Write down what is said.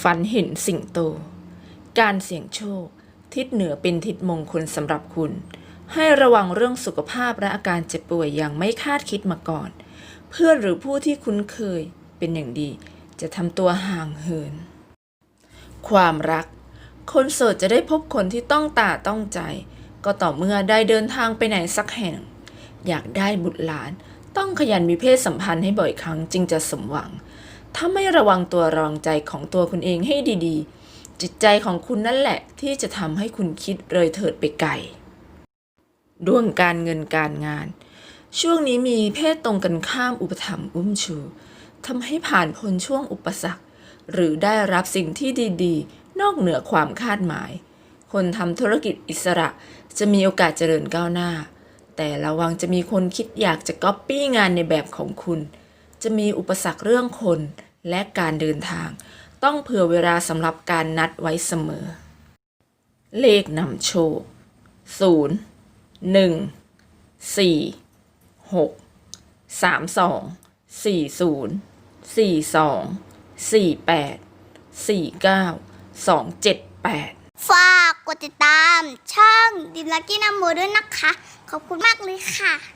ฝันเห็นสิ่งโต การเสี่ยงโชค ทิศเหนือเป็นทิศมงคลสำหรับคุณ ให้ระวังเรื่องสุขภาพและอาการเจ็บป่วยอย่างไม่คาดคิดมาก่อน เพื่อนหรือผู้ที่คุ้นเคยเป็นอย่างดี จะทำตัวห่างเหิน ความรัก คนโสดจะได้พบคนที่ต้องตาต้องใจ ก็ต่อเมื่อได้เดินทางไปไหนสักแห่ง อยากได้บุตรหลาน ต้องขยันมีเพศสัมพันธ์ให้บ่อยครั้งจึงจะสมหวัง ถ้าไม่ระวังตัวรองใจของตัวคุณเองให้ดีๆ จิตใจของคุณนั่นแหละที่จะทำให้คุณคิดเลยเถิดไปไกลดวงการเงินการงาน ช่วงนี้มีเพศตรงกันข้ามอุปถัมภ์อุ้มชูทำให้ผ่านพ้นช่วงอุปสรรค หรือได้รับสิ่งที่ดีๆ นอกเหนือความคาดหมาย คนทำธุรกิจอิสระจะมีโอกาสเจริญก้าวหน้า แต่ระวังจะมีคนคิดอยากจะก๊อปปี้งานในแบบของคุณ จะมีอุปสรรคเรื่องคนและการเดินทาง ต้องเผื่อเวลาสำหรับการนัดไว้เสมอ เลขนำโชค 0 1 4 6 3 2 4 0 4 2 4 8 4 9 2 7 8 ฝากกดติดตามช่องดิมลักกี้นัมโมด้วยนะคะ ขอบคุณมากเลยค่ะ